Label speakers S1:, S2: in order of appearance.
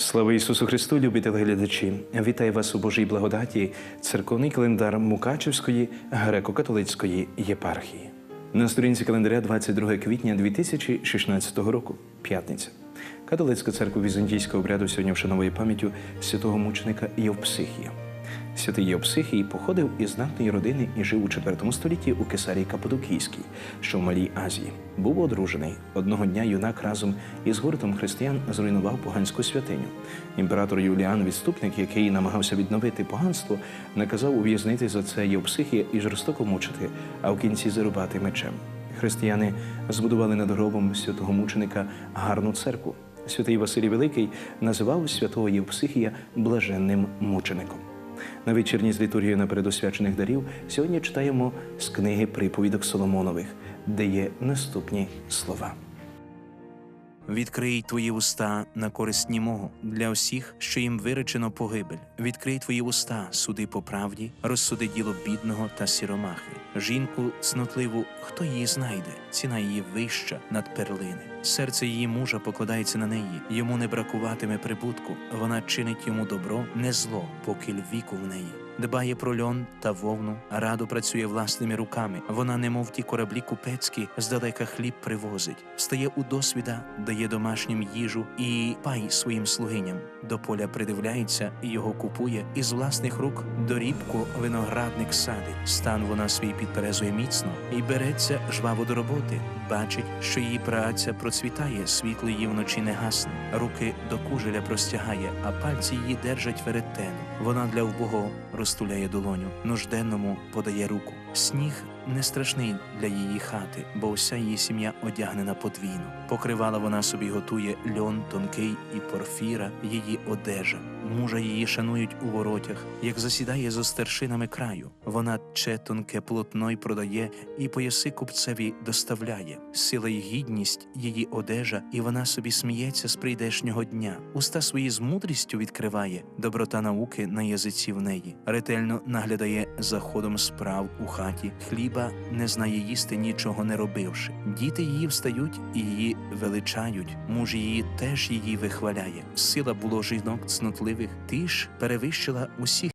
S1: Слава Ісусу Христу, любі телеглядачі! Вітаю вас у Божій благодаті, церковний календар Мукачевської греко-католицької єпархії. На сторінці календаря 22 квітня 2016 року, п'ятниця. Католицька церква візантійського обряду сьогодні вшановує пам'яттю святого мученика Євпсихія. Святий Євпсихій походив із знатної родини і жив у IV столітті у Кесарії Каппадокійській, що в Малій Азії. Був одружений. Одного дня юнак разом із гуртом християн зруйнував поганську святиню. Імператор Юліан, відступник, який намагався відновити поганство, наказав ув'язнити за це Євпсихія і жорстоко мучити, а в кінці зарубати мечем. Християни збудували над гробом святого мученика гарну церкву. Святий Василій Великий називав святого Євпсихія блаженним мучеником. На вечірній з літургією на передосвячених дарів сьогодні читаємо з книги приповідок Соломонових, де є наступні слова.
S2: Відкрий твої уста на користь німого для усіх, що їм виречено погибель. Відкрий твої уста, суди по правді, розсуди діло бідного та сіромахи. Жінку снутливу, хто її знайде? Ціна її вища над перлини. Серце її мужа покладається на неї, йому не бракуватиме прибутку. Вона чинить йому добро, не зло, поки віку в неї. Дбає про льон та вовну, радо працює власними руками. Вона, немов ті кораблі купецькі, здалека хліб привозить, встає у досвіда, дає домашнім їжу і пай своїм слугиням. До поля придивляється і його купує, і з власних рук дорібку виноградник садить. Стан вона свій підперезує міцно і береться жваво до роботи. Бачить, що її праця процвітає, світло її вночі не гасне, руки до кужеля простягає, а пальці її держать веретену. Вона для вбого розтуляє долоню, нужденному подає руку. Сніг не страшний для її хати, бо вся її сім'я одягнена подвійно. Покривала вона собі готує льон тонкий і порфіра, її одежа. Мужа її шанують у воротях, як засідає зо старшинами краю. Вона че тонке полотно й продає, і пояси купцеві доставляє. Сила й гідність її одежа, і вона собі сміється з прийдешнього дня. Уста свої з мудрістю відкриває, доброта науки на язиці в неї. Ретельно наглядає за ходом справ у хаті, хліба не знає їсти, нічого не робивши. Діти її встають і її величають. Муж її теж її вихваляє. Сила було жінок цнотливих, ти ж перевищила усіх.